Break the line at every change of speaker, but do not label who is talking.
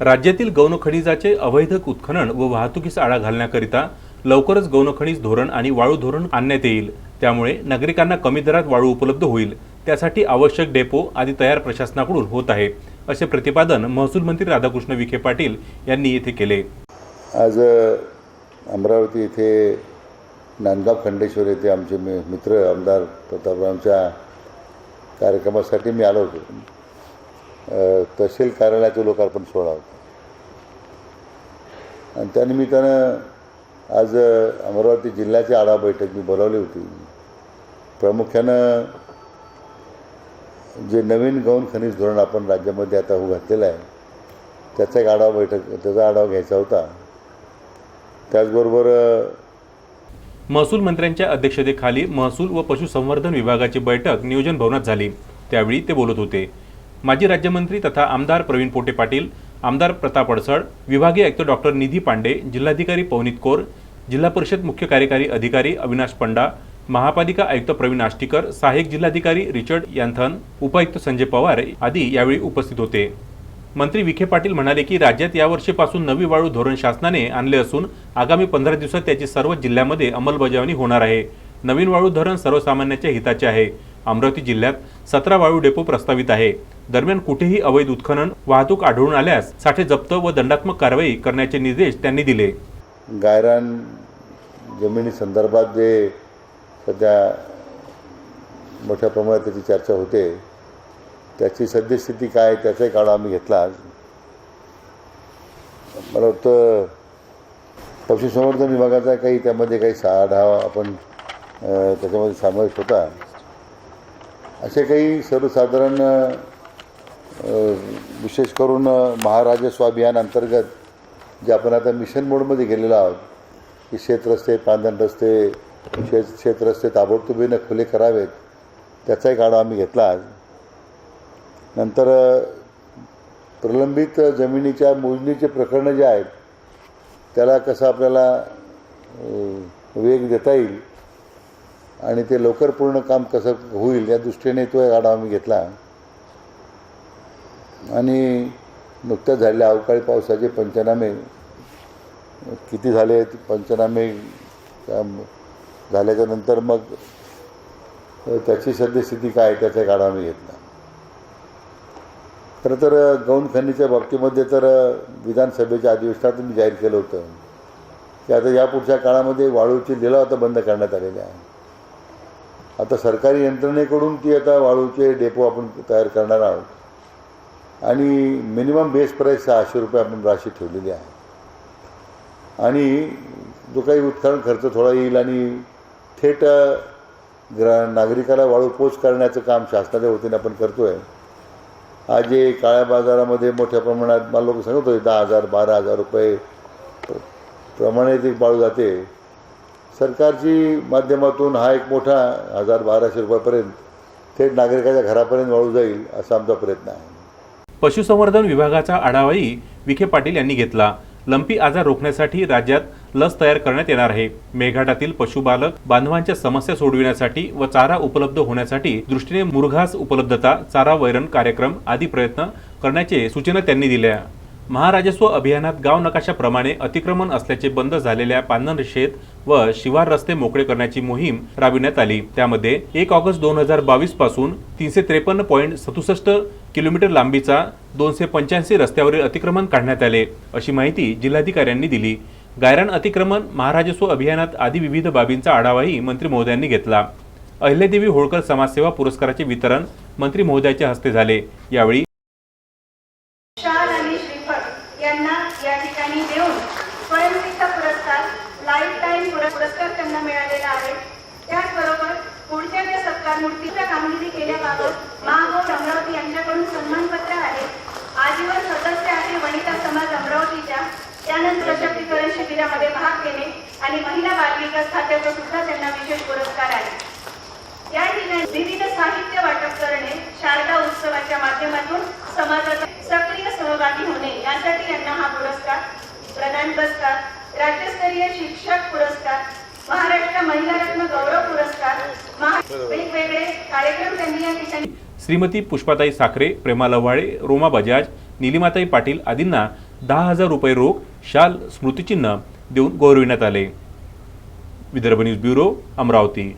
राज्यातील गौण खनिजाचे अवैध उत्खनन व वाहतुकीस आळा घालण्याकरिता लवकरच गौण खनिज धोरण आणि वाळू धोरण आणण्यात येईल. त्यामुळे नागरिकांना कमी दरात वाळू उपलब्ध होईल. त्यासाठी आवश्यक डेपो आदी तयार प्रशासनाकडून होत आहे असे प्रतिपादन महसूल मंत्री राधाकृष्ण विखे पाटील यांनी येथे केले.
आज अमरावती येथे नांदगाव खंडेश्वर येथे आमचे मित्र आमदार प्रतापरावांच्या कार्यक्रमासाठी मी आलो होतो. तहसील कार्यालयाचं लोकार्पण सोहळा होता. आणि त्यानिमित्तानं आज अमरावती जिल्ह्याची आढावा बैठक मी बोलावली होती. प्रामुख्यानं जे नवीन गौण खनिज धोरण आपण राज्यामध्ये आता हो घातलेलं आहे त्याचा एक आढावा बैठक त्याचा आढावा घ्यायचा होता. त्याचबरोबर
महसूल मंत्र्यांच्या अध्यक्षतेखाली महसूल व पशुसंवर्धन विभागाची बैठक नियोजन भवनात झाली. त्यावेळी ते बोलत होते. माजी राज्यमंत्री तथा आमदार प्रवीण पोटे पाटील आमदार प्रताप अडसळ विभागीय आयुक्त डॉक्टर निधी पांडे जिल्हाधिकारी पवनीत कौर जिल्हा परिषद मुख्य कार्यकारी अधिकारी अविनाश पंडा महापालिका आयुक्त प्रवीण आष्टीकर सहाय्यक जिल्हाधिकारी रिचर्ड यांथन उपायुक्त संजय पवार आदी यावेळी उपस्थित होते. मंत्री विखे पाटील म्हणाले की राज्यात यावर्षीपासून नवी वाळू धोरण शासनाने आणले असून आगामी पंधरा दिवसात त्याची सर्व जिल्ह्यामध्ये अंमलबजावणी होणार आहे. नवीन वाळू धरण सर्वसामान्यांच्या हिताचे आहे. अमरावती जिल्ह्यात सतरा वाळू डेपो प्रस्तावित आहे. दरम्यान कुठेही अवैध उत्खनन वाहतूक आढळून आल्यास साठे जप्त व दंडात्मक कारवाई करण्याचे निर्देश त्यांनी दिले.
गायरान जमिनी संदर्भात जे सध्या मोठ्या प्रमाणात त्याची चर्चा होते त्याची सद्यस्थिती काय त्याचाही काढा आम्ही घेतला मला वाटतं पशुसंवर्धन विभागाचा काही त्यामध्ये काही साढावा आपण त्याच्यामध्ये समावेश होता. असे काही सर्वसाधारण विशेष करून अ, महाराजस्व अभियान अंतर्गत जे आपण आता मिशन मोडमध्ये गेलेलो आहोत की शेतरस्ते पांधन रस्ते शेत शेतरस्ते ताबडतोबीनं खुले करावेत त्याचाही गाडा आम्ही घेतला आज. नंतर प्रलंबित जमिनीच्या मोजणीचे प्रकरणं जे आहेत त्याला कसं आपल्याला वेग देता येईल आणि ते लवकर पूर्ण काम कसं होईल या दृष्टीने तो एक आढावा आम्ही घेतला. आणि नुकत्याच झालेल्या अवकाळी पावसाचे पंचनामे किती झाले पंचनामे झाल्याच्यानंतर मग त्याची सद्यस्थिती काय आहे त्याचा एक आढावा आम्ही घेतला. खरं तर गौण खनिच्या बाबतीमध्ये तर विधानसभेच्या अधिवेशनात मी जाहीर केलं होतं. की आता यापुढच्या काळामध्ये वाळूची लिलाव आता बंद करण्यात आलेले आहे. आता सरकारी यंत्रणेकडून ती आता वाळूचे डेपो आपण तयार करणार आहोत. आणि मिनिमम बेस प्राईस सहाशे रुपये आपण राशी ठेवलेली आहे. आणि जो काही उत्खनन खर्च थोडा येईल आणि थेट ग्रा नागरिकाला वाळू पोच करण्याचं काम शासनाच्या वतीने आपण करतो आहे आज जे काळ्या बाजारामध्ये मोठ्या प्रमाणात मला लोक सांगत होते दहा हजार बारा हजार रुपये प्रमाणे ती वाळू जाते. सरकारची माध्यमातून हा एक मोठा हजार बाराशे रुपयापर्यंत थेट नागरिकाच्या घरापर्यंत वाळू जाईल असा आमचा प्रयत्न आहे.
पशुसंवर्धन विभागाचा आढावाही विखे पाटील यांनी घेतला. लंपी आजार रोखण्यासाठी राज्यात लस तयार करण्यात येणार आहे. मेळघाटातील पशुपालक बांधवांच्या समस्या सोडविण्यासाठी व चारा उपलब्ध होण्यासाठी दृष्टीने मुरघास उपलब्धता चारा वैरण कार्यक्रम आदी प्रयत्न करण्याचे सूचना त्यांनी दिल्या. महाराजस्व अभियानात गाव नकाशाप्रमाणे अतिक्रमण असल्याचे बंद झालेल्या पांधन शेत व शिवार रस्ते मोकळे करण्याची मोहीम राबविण्यात आली. त्यामध्ये एक ऑगस्ट दोन हजार बावीसपासून तीनशे त्रेपन्न पॉईंट सदुसष्ट किलोमीटर लांबीचा दोनशे पंच्याऐंशी रस्त्यावरील अतिक्रमण काढण्यात आले अशी माहिती जिल्हाधिकाऱ्यांनी दिली. गायरान अतिक्रमण महाराजस्व अभियानात आदी विविध बाबींचा आढावाही मंत्री महोदयांनी घेतला. अहिल्यादेवी होळकर समाजसेवा पुरस्काराचे वितरण मंत्री महोदयाच्या हस्ते झाले. यावेळी
शाल आणि श्रीफळ यांना या ठिकाणी देऊन स्वयंसिद्ध पुरस्कार लाईफ टाईम पुरस्कार त्यांना मिळालेला आहे त्याचबरोबर पुढच्या ज्या सत्कार मूर्तीच्या कामगिरी केल्याबाबत महापौर अमरावती यांच्याकडून सन्मानपत्र आहे. आजीवन सदस्य आहे वनिता समाज अमरावतीच्या. त्यानंतर सशक्तीकरण शिबिरामध्ये भाग घेणे आणि महिला बालविकास खात्याचा सुद्धा त्यांना विशेष पुरस्कार आहे. या ठिकाणी विविध साहित्य वाटप करणे शारदा उत्सवाच्या माध्यमातून समाजात सक्रिय सहभागी होणे यासाठी यांना हा पुरस्कार प्रदान पुरस्कार राज्यस्तरीय शिक्षक पुरस्कार महाराष्ट्र महिला रत्न गौरव पुरस्कार महा- वेगवेगळे कार्यक्रम त्यांनी या ठिकाणी
श्रीमती पुष्पाताई साखरे प्रेमा लव्हाळे रोमा बजाज निलिमाताई पाटील आदींना दहा हजार रुपये रोख शाल स्मृतिचिन्ह देऊन गौरविण्यात आले. Vidarbha news bureau Amravati.